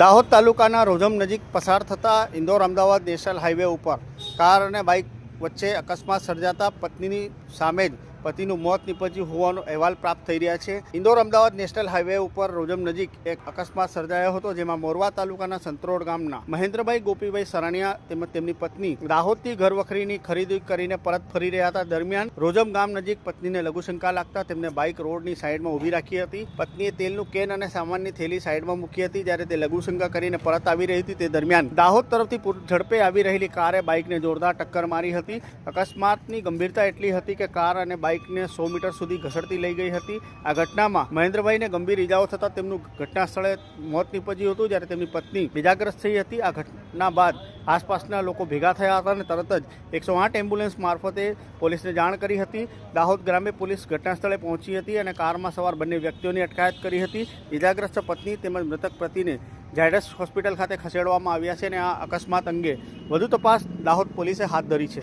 દાહોદ તાલુકાના રોજમ નજીક પસાર થતા ઇન્દોર અમદાવાદ નેશનલ હાઈવે ઉપર કાર અને બાઇક વચ્ચે અકસ્માત સર્જાતા પત્નીની સામે જ પતિનું મોત નિપજ્યું હોવાનો અહેવાલ પ્રાપ્ત થઈ રહ્યા છે. ઇન્દોર અમદાવાદ નેશનલ હાઈવે ઉપર રોજમ નજીક એક અકસ્માત સર્જાયો હતો, જેમાં મોરવા તાલુકાના સંતરોડ ગામના મહેન્દ્રભાઈ ગોપીભાઈ સરાણિયા તેમજ તેમની પત્ની દાહોદથી ઘર વખરીની ખરીદી કરીને પરત ફરી રહ્યા હતા. દરમિયાન રોજમ ગામ નજીક પત્નીને લઘુશંકા લાગતા તેમને બાઇક રોડની સાઈડમાં ઊભી રાખી હતી. પત્નીએ તેલનું કેન અને સામાનની થેલી સાઈડમાં મૂકી હતી, જ્યારે તે લઘુશંકા કરીને પરત આવી રહી હતી. તે દરમિયાન દાહોદ તરફથી ઝડપે આવી રહેલી કારે બાઇકને જોરદાર ટક્કર મારી હતી. અકસ્માતની ગંભીરતા એટલી હતી કે કાર અને બાઇકને સો મીટર સુધી ઘસડતી લઈ ગઈ હતી. આ ઘટનામાં મહેન્દ્રભાઈને ગંભીર ઇજાઓ થતાં તેમનું ઘટના સ્થળે મોત નીપજ્યું હતું, જ્યારે તેમની પત્ની ઇજાગ્રસ્ત થઈ હતી. આ ઘટના બાદ આસપાસના લોકો ભેગા થયા હતા અને તરત જ એકસો આઠ એમ્બ્યુલન્સ મારફતે પોલીસને જાણ કરી હતી. દાહોદ ગ્રામ્ય પોલીસ ઘટના સ્થળે પહોંચી હતી અને કારમાં સવાર બંને વ્યક્તિઓની અટકાયત કરી હતી. ઇજાગ્રસ્ત પત્ની તેમજ મૃતક પતિને ઝાયડસ હોસ્પિટલ ખાતે ખસેડવામાં આવ્યા છે અને આ અકસ્માત અંગે વધુ તપાસ દાહોદ પોલીસે હાથ ધરી છે.